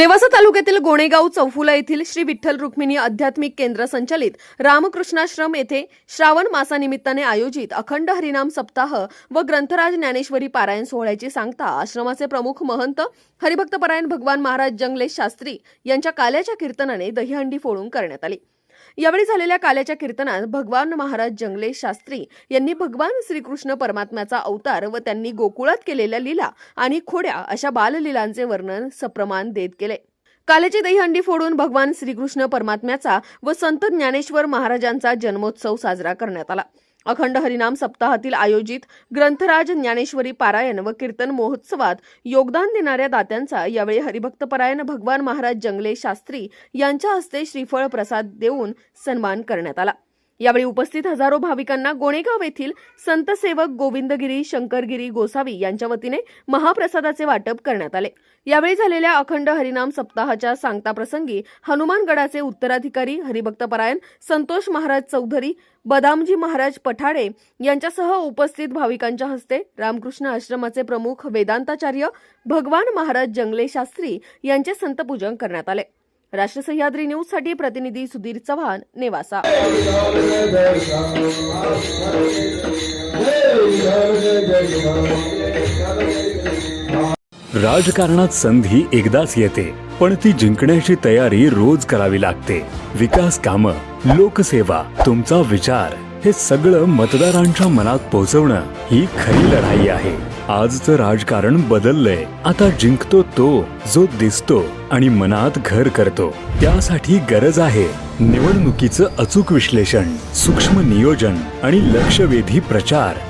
नेवासा तालुक्यातील गोणेगाव चौफुला येथील श्री विठ्ठल रुक्मिणी आध्यात्मिक केंद्र संचालित रामकृष्णाश्रम येथे श्रावण मासानिमित्ताने आयोजित अखंड हरिनाम सप्ताह व ग्रंथराज ज्ञानेश्वरी पारायण सोहळ्याची सांगता आश्रमाचे प्रमुख महंत हरिभक्तपरायण भगवान महाराज जंगलेश शास्त्री यांच्या काल्याच्या कीर्तनाने दहीहंडी फोडून करण्यात आली. यावेळी झालेल्या काल्याच्या कीर्तनात भगवान महाराज जंगले शास्त्री यांनी भगवान श्रीकृष्ण परमात्म्याचा अवतार व त्यांनी गोकुळात केलेल्या लीला आणि खोड्या अशा बाललीलांचे वर्णन सप्रमाण देत केले. काल्याची दहीहंडी फोडून भगवान श्रीकृष्ण परमात्म्याचा व संत ज्ञानेश्वर महाराजांचा जन्मोत्सव साजरा करण्यात आला. अखंड हरिनाम सप्ताहातील आयोजित ग्रंथराज ज्ञानेश्वरी पारायण व कीर्तन महोत्सवात योगदान देणाऱ्या दात्यांचा यावेळी हरिभक्तपरायण भगवान महाराज जंगले शास्त्री यांच्या हस्ते श्रीफळ प्रसाद देऊन सन्मान करण्यात आला. यावेळी उपस्थित हजारो भाविकांना गोणेगाव येथील संत सेवक गोविंदगिरी शंकरगिरी गोसावी यांच्या वतीने महाप्रसादाचे वाटप करण्यात आले. यावेळी झालेल्या अखंड हरिनाम सप्ताहाच्या सांगता प्रसंगी हनुमानगडाचे उत्तराधिकारी हरिभक्तपरायण संतोष महाराज चौधरी बदामजी महाराज पठाडे यांच्यासह उपस्थित भाविकांच्या हस्ते रामकृष्ण आश्रमाचे प्रमुख वेदांताचार्य भगवान महाराज जंगले शास्त्री यांचे संतपूजन करण्यात आले. राष्ट्र सह्याद्री न्यूजसाठी प्रतिनिधी सुधीर चव्हाण नेवासा. राजकारणात संधी एकदाच येते पण ती जिंकण्याची तयारी रोज करावी लागते. विकास कामं लोकसेवा तुमचा विचार हे सगळं मतदारांच्या मनात पोहोचवणं ही खरी लढाई आहे. आजचं राजकारण बदललंय. आता जिंकतो तो जो दिसतो आणि मनात घर करतो. त्यासाठी गरज आहे निवडणुकीचं अचूक विश्लेषण सूक्ष्म नियोजन आणि लक्षवेधी प्रचार.